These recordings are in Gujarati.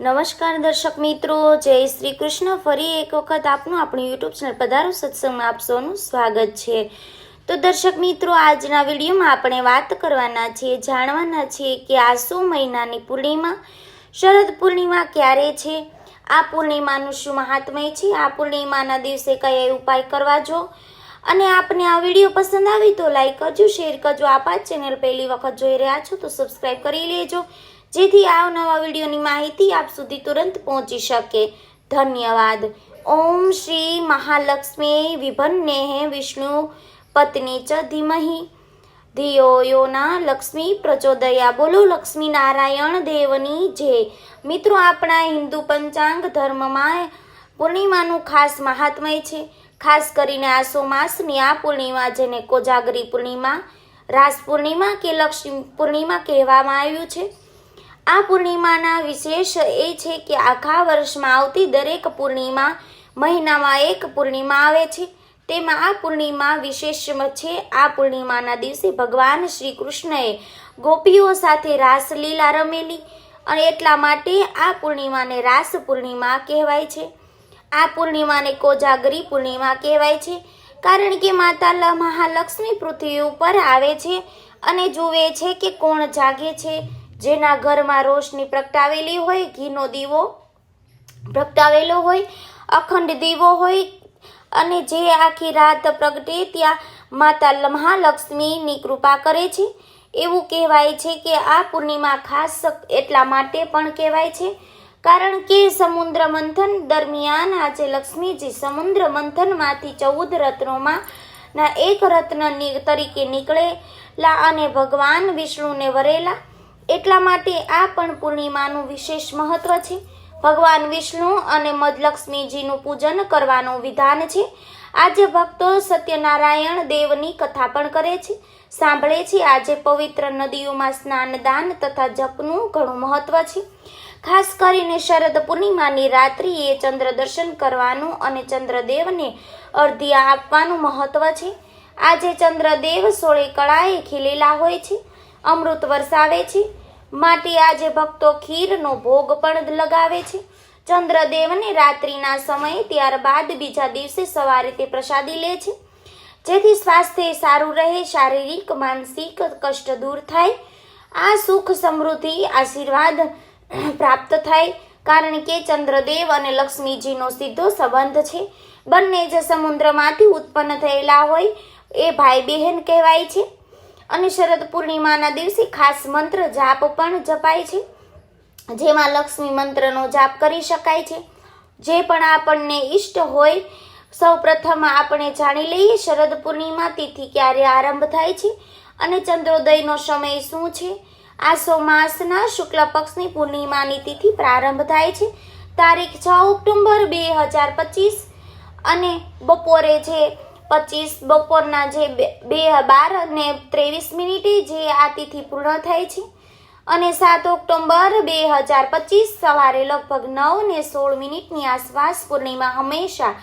નમસ્કાર દર્શક મિત્રો, જય શ્રી કૃષ્ણ. ફરી એક વખત આપનું આપણું યુટ્યુબ ચેનલ પધારો સત્સંગમાં આપ સ્વાગત છે. તો દર્શક મિત્રો, આજના વિડીયોમાં આપણે વાત કરવાના છીએ, જાણવાના છીએ કે આસો મહિનાની પૂર્ણિમા, શરદ પૂર્ણિમા ક્યારે છે? આ પૂર્ણિમાનું શું મહાત્મય છે? આ પૂર્ણિમાના દિવસે કયા ઉપાય કરવા જો? અને આપને આ વીડિયો પસંદ આવી તો લાઈક કરજો, શેર કરજો. આપ ચેનલ પહેલી વખત જોઈ રહ્યા છો તો સબસ્ક્રાઈબ કરી લેજો. જેથી આવનવા વિડીયોની માહિતી આપ સુધી તુરંત પહોંચી શકે. ધન્યવાદ. ઓમ શ્રી મહાલક્ષ્મી વિભન્ને વિષ્ણુ પત્ની ચ ધીમહિ. ધિયો લક્ષ્મી પ્રચોદયા. બોલો લક્ષ્મી નારાયણ દેવની જય. મિત્રો, આપણા હિન્દુ પંચાંગ ધર્મમાં પૂર્ણિમાનું ખાસ મહાત્મય છે. ખાસ કરીને આસો માસની આ પૂર્ણિમા જેને કોજાગરી પૂર્ણિમા, રાસ પૂર્ણિમા કે લક્ષ્મી પૂર્ણિમા કહેવામાં આવ્યું છે. આ પૂર્ણિમાના વિશેષ એ છે કે આખા વર્ષમાં આવતી દરેક પૂર્ણિમા મહિનામાં એક પૂર્ણિમા આવે છે. તેમાં આ પૂર્ણિમા વિશેષ છે. આ પૂર્ણિમાના દિવસે ભગવાન શ્રી કૃષ્ણએ ગોપીઓ સાથે રાસલીલા રમેલી અને એટલા માટે આ પૂર્ણિમાને રાસ પૂર્ણિમા કહેવાય છે. આ પૂર્ણિમાને કોજાગરી પૂર્ણિમા કહેવાય છે. કારણ કે માતા મહાલક્ષ્મી પૃથ્વી ઉપર આવે છે અને જુએ છે કે કોણ જાગે છે. જેના ઘરમાં રોશની પ્રગટાવેલી હોય, ઘીનો દીવો પ્રગટાવેલો હોય, અખંડ દીવો હોય, અને જે આખી રાત પ્રગટે ત્યાં માતા મહાલક્ષ્મીની કૃપા કરે છે. એવું કહેવાય છે કે આ પૂર્ણિમા ખાસ એટલા માટે પણ કહેવાય છે, કારણ કે સમુદ્ર મંથન દરમિયાન આજે લક્ષ્મીજી સમુદ્ર મંથનમાંથી ચૌદ રત્નોમાં ના એક રત્ન તરીકે નીકળેલા અને ભગવાન વિષ્ણુને વરેલા એટલા માટે આ પણ પૂર્ણિમાનું વિશેષ મહત્વ છે. ભગવાન વિષ્ણુ અને મધલક્ષ્મીજીનું પૂજન કરવાનું વિધાન છે. આજે ભક્તો સત્યનારાયણ દેવની કથા પણ કરે છે. સાંભળે છે, આજે પવિત્ર નદીઓમાં સ્નાન દાન તથા જપનું ઘણું મહત્વ છે. ખાસ કરીને શરદ પૂર્ણિમાની રાત્રિએ ચંદ્ર દર્શન કરવાનું અને ચંદ્રદેવને અર્ધ્ય આપવાનું મહત્વ છે. આજે ચંદ્રદેવ સોળે કળાએ ખીલેલા હોય છે. અમૃત વરસાવે છે. માટે આજે ભક્તો ખીરનો ભોગ પણ લગાવે છે. ચંદ્રદેવને રાત્રિના સમયે ત્યારબાદ બીજા દિવસે સવારે તે પ્રસાદી લે છે. જેથી સ્વાસ્થ્ય સારું રહે, શારીરિક, માનસિક કષ્ટ દૂર થાય. આ સુખ સમૃદ્ધિ આશીર્વાદ પ્રાપ્ત થાય, કારણ કે ચંદ્રદેવ અને લક્ષ્મીજીનો સીધો સંબંધ છે. બંને જ સમુદ્રમાંથી ઉત્પન્ન થયેલા હોય, એ ભાઈ બહેન કહેવાય છે. અને શરદ પૂર્ણિમાના દિવસે ખાસ મંત્ર જાપ પણ જપાય છે. જેમાં લક્ષ્મી મંત્રનો જાપ કરી શકાય છે. જે પણ આપણને ઈષ્ટ હોય, સૌ પ્રથમ આપણે જાણી લઈએ શરદ પૂર્ણિમા તિથિ ક્યારે આરંભ થાય છે અને ચંદ્રોદયનો સમય શું છે. આસો માસના શુક્લ પક્ષની પૂર્ણિમાની તિથિ પ્રારંભ થાય છે. તારીખ છ ઓક્ટોબર બે હજાર પચીસ અને બપોરે જે પચીસ બપોરના જે બે બાર અને ત્રેવીસ મિનિટે જે આ તિથિ પૂર્ણ થાય છે. અને સાત ઓક્ટોબર બે હજાર પચીસ સવારે લગભગ નવ ને સોળ મિનિટની આસપાસ પૂર્ણિમા હંમેશા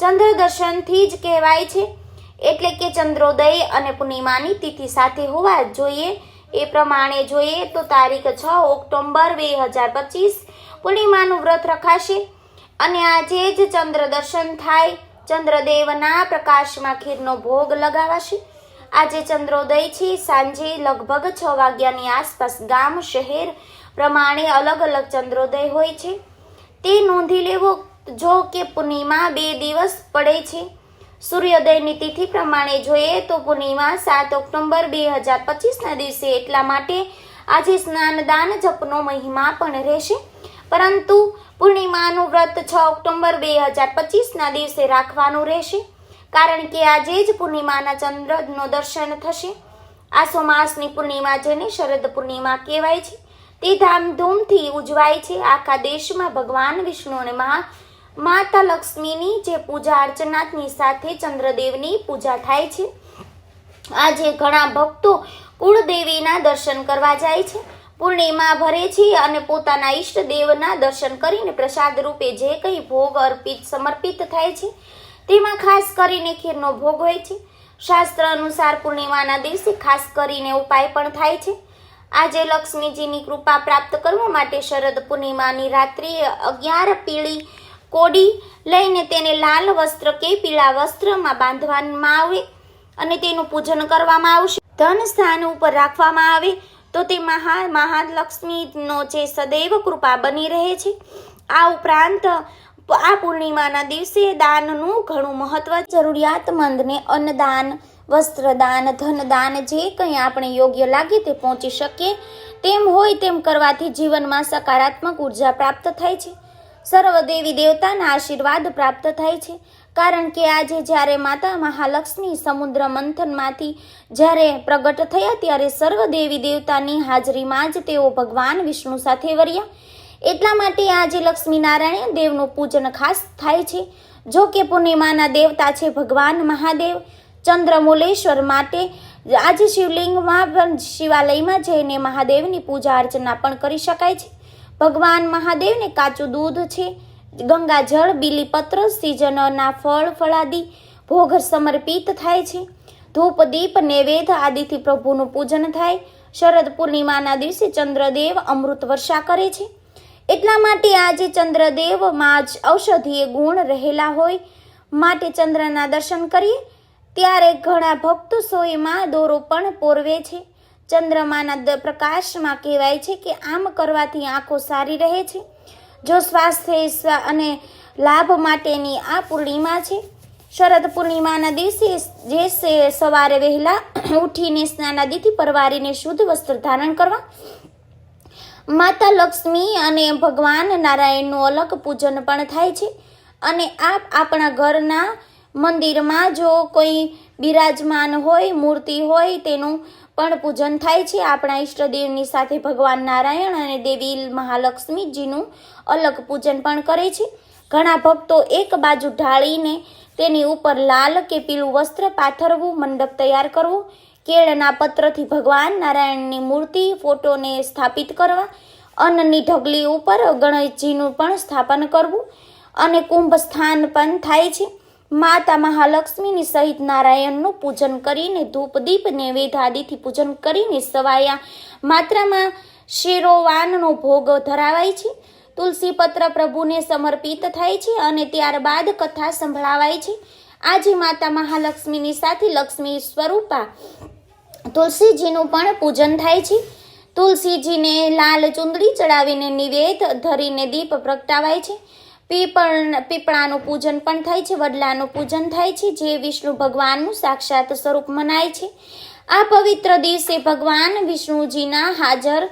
ચંદ્ર દર્શનથી જ કહેવાય છે. એટલે કે ચંદ્રોદય અને પૂર્ણિમાની તિથિ સાથે હોવા જોઈએ. એ પ્રમાણે જોઈએ તો તારીખ છ ઓક્ટોબર બે હજાર પચીસ પૂર્ણિમાનું વ્રત રખાશે. અને આજે જ ચંદ્ર દર્શન થાય. ચંદ્રદેવના પ્રકાશમાં ખીરનો ભોગ લગાવાશે. આજે ચંદ્રોદય છે સાંજે લગભગ છ વાગ્યાની આસપાસ ગામ, શહેર પ્રમાણે અલગ અલગ ચંદ્રોદય હોય છે. તે નોંધી લેવો જો કે પૂર્ણિમા બે દિવસ પડે છે. સૂર્યોદયની તિથિ પ્રમાણે જોઈએ તો પૂર્ણિમા સાત ઓક્ટોબર બે હજાર પચીસના દિવસે. એટલા માટે આજે સ્નાન દાન જપનો મહિમા પણ રહેશે. પરંતુ પૂર્ણિમાનું વ્રત છ ઓક્ટોબર બે હજાર પચીસના દિવસે રાખવાનું રહેશે, કારણ કે આજે જ પૂર્ણિમાના ચંદ્રનો દર્શન થશે. આસો માસની પૂર્ણિમા જેને શરદ પૂર્ણિમા કહેવાય છે, તે ધામધૂમથી ઉજવાય છે. આખા દેશમાં ભગવાન વિષ્ણુ અને મહા, માતા લક્ષ્મીની જે પૂજા અર્ચનાની સાથે ચંદ્રદેવની પૂજા થાય છે. આજે ઘણા ભક્તો કુળદેવીના દર્શન કરવા જાય છે. પૂર્ણિમા ભરે છે અને પોતાના ઈષ્ટ દેવના દર્શન કરીને પ્રસાદ રૂપે જે કંઈ ભોગ અર્પિત, સમર્પિત થાય છે, તેમાં ખાસ કરીને ખીરનો ભોગ હોય છે. શાસ્ત્ર અનુસાર પૂર્ણિમાના દિવસે ખાસ કરીને ઉપાય પણ થાય છે. આજે લક્ષ્મીજીની કૃપા પ્રાપ્ત કરવા માટે શરદ પૂર્ણિમાની રાત્રિએ અગિયાર પીળી કોડી લઈને તેને લાલ વસ્ત્ર કે પીળા વસ્ત્રમાં બાંધવામાં આવે અને તેનું પૂજન કરવામાં આવશે. ધન સ્થાન ઉપર રાખવામાં આવે તો તે મહા, મહાલક્ષ્મીનો જે સદૈવ કૃપા બની રહે છે, આ ઉપરાંત આ પૂર્ણિમાના દિવસે દાનનું ઘણું મહત્વ જરૂરિયાતમંદને અન્નદાન, વસ્ત્રદાન, ધનદાન જે કંઈ આપણે યોગ્ય લાગે તે પહોંચી શકીએ, તેમ હોય તેમ કરવાથી જીવનમાં સકારાત્મક ઊર્જા પ્રાપ્ત થાય છે. સર્વ દેવી દેવતાના આશીર્વાદ પ્રાપ્ત થાય છે. કારણ કે આજે જ્યારે માતા મહાલક્ષ્મી સમુદ્ર મંથનમાંથી જ્યારે પ્રગટ થયા ત્યારે સર્વ દેવી દેવતાની હાજરીમાં જ તેઓ ભગવાન વિષ્ણુ સાથે વર્યા. એટલા માટે આજે લક્ષ્મીનારાયણ દેવનું પૂજન ખાસ થાય છે. જો કે પૂર્ણિમાના દેવતા છે ભગવાન મહાદેવ. ચંદ્રમુલેશ્વર માટે આજે શિવલિંગમાં પણ શિવાલયમાં જઈને મહાદેવની પૂજા અર્ચના પણ કરી શકાય છે. ભગવાન મહાદેવને કાચું દૂધ છે. ગંગાજળ, બીલીપત્ર, સિઝનના ફળ, ફળાદી ભોગ સમર્પિત થાય છે. ધૂપ, દીપ, નૈવેદ્ય આદિથી પ્રભુનું પૂજન થાય. શરદ પૂર્ણિમાના દિવસે ચંદ્રદેવ અમૃત વર્ષા કરે છે. એટલા માટે આજે ચંદ્રદેવમાં જ ઔષધીય ગુણ રહેલા હોય, માટે ચંદ્રના દર્શન કરીએ. ત્યારે ઘણા ભક્તો સોયમાં દોરો પણ પોરવે છે. ચંદ્રમાના પ્રકાશમાં કહેવાય છે કે આમ કરવાથી આંખો સારી રહે છે. જો સ્વાસ્થ્ય અને લાભ માટેની આ પૂર્ણિમા છે. શરદ પૂર્ણિમાના દિવસે જે સવારે વહેલા ઉઠીને સ્નાનાદિથી પરવારીને શુદ્ધ વસ્ત્ર ધારણ કરવા, માતા લક્ષ્મી અને ભગવાન નારાયણનું અલગ પૂજન પણ થાય છે. અને આ આપણા ઘરના મંદિરમાં જો કોઈ બિરાજમાન હોય, મૂર્તિ હોય, તેનું પણ પૂજન થાય છે. આપણા ઈષ્ટદેવની સાથે ભગવાન નારાયણ અને દેવી મહાલક્ષ્મીજીનું અલગ પૂજન પણ કરે છે. ઘણા ભક્તો એક બાજુ ઢાળીને તેની ઉપર લાલ કે પીળું વસ્ત્ર પાથરવું, મંડપ તૈયાર કરવો, કેળના પત્રથી ભગવાન નારાયણની મૂર્તિ, ફોટોને સ્થાપિત કરવા, અન્નની ઢગલી ઉપર ગણેશજીનું પણ સ્થાપન કરવું અને કુંભ સ્થાન પણ થાય છે. માતા મહાલક્ષ્મીની સહિત નારાયણનું પૂજન કરીને ધૂપ, દીપ, નૈવેદ્ય આદિથી પૂજન કરીને સવાયા. માત્રામાં શિરોવાનનો ભોગ ધરાવાય છે. તુલસી પત્ર પ્રભુને સમર્પિત થાય છે અને ત્યારબાદ કથા સંભળાવાય છે. આજે માતા મહાલક્ષ્મીની સાથે લક્ષ્મી સ્વરૂપા તુલસીજીનું પણ પૂજન થાય છે. તુલસીજીને લાલ ચુંદડી ચડાવીને નિવેદ ધરીને દીપ પ્રગટાવાય છે. પીપળ પીપળાનું પૂજન પણ થાય છે, વડલાનું પૂજન થાય છે, જે વિષ્ણુ ભગવાનનું સાક્ષાત સ્વરૂપ મનાય છે. આ પવિત્ર દિવસે ભગવાન વિષ્ણુજીના હાજર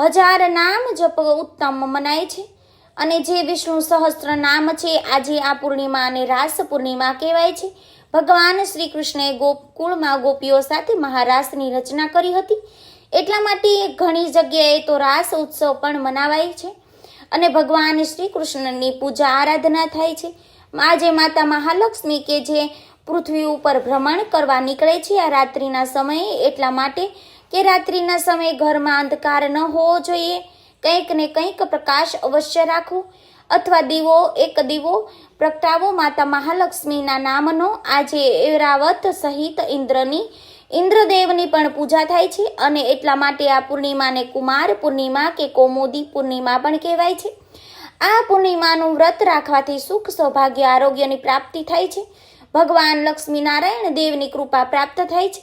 હજાર નામ જપ ઉત્તમ મનાય છે. અને જે વિષ્ણુ સહસ્ત્ર નામ છે, આજે આ પૂર્ણિમા અને રાસ પૂર્ણિમા કહેવાય છે. ભગવાન શ્રી કૃષ્ણએ ગોકુળમાં ગોપીઓ સાથે મહારાસની રચના કરી હતી. એટલા માટે ઘણી જગ્યાએ તો રાસ ઉત્સવ પણ મનાવાય છે. અને ભગવાન શ્રી કૃષ્ણની પૂજા આરાધના થાય છે. આજે માતા મહાલક્ષ્મી કે જે પૃથ્વી ઉપર ભ્રમણ કરવા નીકળે છે, આ રાત્રિના સમયે એટલા માટે કે રાત્રિના સમયે ઘરમાં અંધકાર ન હોવો જોઈએ. કંઈક ને કંઈક પ્રકાશ અવશ્ય રાખવો. અથવા દીવો, એક દીવો પ્રગટાવો માતા મહાલક્ષ્મીના નામનો. આજે એરાવત સહિત ઇન્દ્રની ઇન્દ્રદેવની પણ પૂજા થાય છે અને એટલા માટે આ પૂર્ણિમાને કુમાર, પૂર્ણિમા કે કોમોદી પૂર્ણિમા પણ કહેવાય છે. આ પૂર્ણિમાનું વ્રત રાખવાથી સુખ, સૌભાગ્ય, આરોગ્યની પ્રાપ્તિ થાય છે. ભગવાન લક્ષ્મીનારાયણ દેવની કૃપા પ્રાપ્ત થાય છે.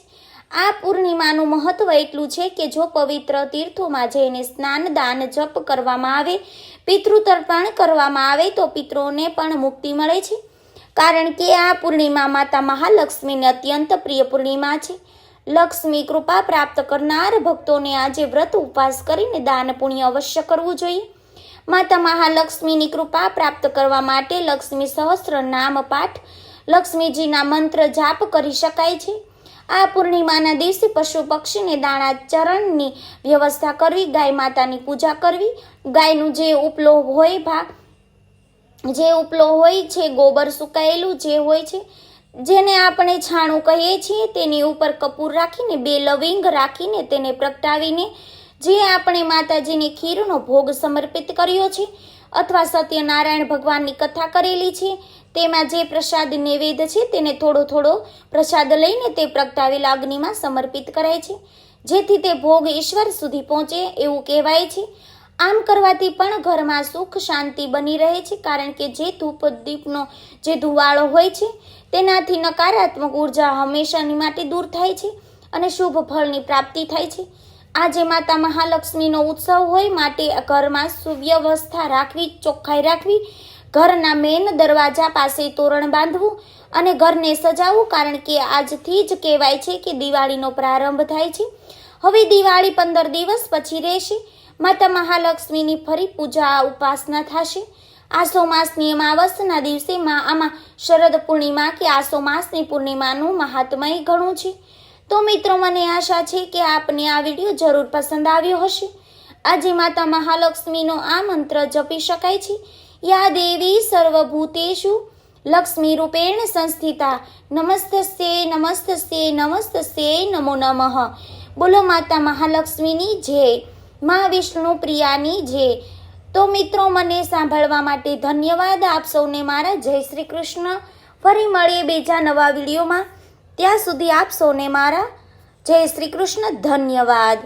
આ પૂર્ણિમાનું મહત્વ એટલું છે કે જો પવિત્ર તીર્થોમાં જઈને સ્નાન, દાન, જપ કરવામાં આવે, પિતૃતર્પણ કરવામાં આવે તો પિતૃઓને પણ મુક્તિ મળે છે. કારણ કે આ પૂર્ણિમા માતા મહાલક્ષ્મીને અત્યંત પ્રિય પૂર્ણિમા છે. લક્ષ્મી કૃપા પ્રાપ્ત કરનાર ભક્તોને આજે વ્રત ઉપવાસ કરીને દાન પુણ્ય અવશ્ય કરવું જોઈએ. માતા મહાલક્ષ્મીની કૃપા પ્રાપ્ત કરવા માટે લક્ષ્મી સહસ્ત્ર નામ પાઠ, લક્ષ્મીજીના મંત્ર જાપ કરી શકાય છે. આ પૂર્ણિમાના દિવસે પશુ પક્ષીને દાણા ચરણની વ્યવસ્થા કરવી, ગાય માતાની પૂજા કરવી, ગાયનું જે ઉપલો હોય, ભાગ જે ઉપલો હોય છે, ગોબર સુકાયેલું જે હોય છે, જેને આપણે છાણું કહીએ છીએ, તેની ઉપર કપૂર રાખીને, બે લવિંગ રાખીને, તેને પ્રગટાવીને, જે આપણે માતાજીની ખીરનો ભોગ સમર્પિત કર્યો છે, અથવા સત્યનારાયણ ભગવાનની કથા કરેલી છે, તેમાં જે પ્રસાદ નૈવેદ્ય છે, તેને થોડો થોડો પ્રસાદ લઈને તે પ્રગટાવેલા અગ્નિમાં સમર્પિત કરાય છે. જેથી તે ભોગ ઈશ્વર સુધી પહોંચે એવું કહેવાય છે. આમ કરવાથી પણ ઘરમાં સુખ શાંતિ બની રહે છે, કારણ કે જે ધૂપ દીપનો જે ધુવાળો હોય છે, તેનાથી નકારાત્મક ઊર્જા હંમેશાની માટે દૂર થાય છે અને શુભ ફળની પ્રાપ્તિ થાય છે. આજે માતા મહાલક્ષ્મીનો ઉત્સવ હોય, માટે ઘરમાં સુવ્યવસ્થા રાખવી, ચોખ્ખાઈ રાખવી, ઘરના મેન દરવાજા પાસે તોરણ બાંધવું અને ઘરને સજાવવું, કારણ કે આજથી જ કહેવાય છે કે દિવાળીનો પ્રારંભ થાય છે. હવે દિવાળી પંદર દિવસ પછી રહેશે. માતા મહાલક્ષ્મીની ફરી પૂજા ઉપાસના થશે. આસો માસની અમાવસના દિવસે માં આમાં શરદ પૂર્ણિમા કે આસો માસની પૂર્ણિમાનું મહાત્મય ઘણું છે. તો મિત્રો, મને આશા છે કે આપને આ વીડિયો જરૂર પસંદ આવ્યો હશે. આજે માતા મહાલક્ષ્મીનો આ મંત્ર જપી શકાય છે. યા દેવી સર્વભૂતેશુ લક્ષ્મી રૂપેણ સંસ્થિતા નમસ્તસ્તે નમસ્તસ્તે નમસ્તસ્તે નમો નમઃ. બોલો માતા મહાલક્ષ્મીની જય. મા વિષ્ણુ પ્રિયાની જે. તો મિત્રો, મને સાંભળવા માટે ધન્યવાદ. આપ સૌને મારા જય શ્રી કૃષ્ણ. ફરી મળીએ બીજા નવા વિડીયોમાં. ત્યાં સુધી આપ સૌને મારા જય શ્રી કૃષ્ણ. ધન્યવાદ.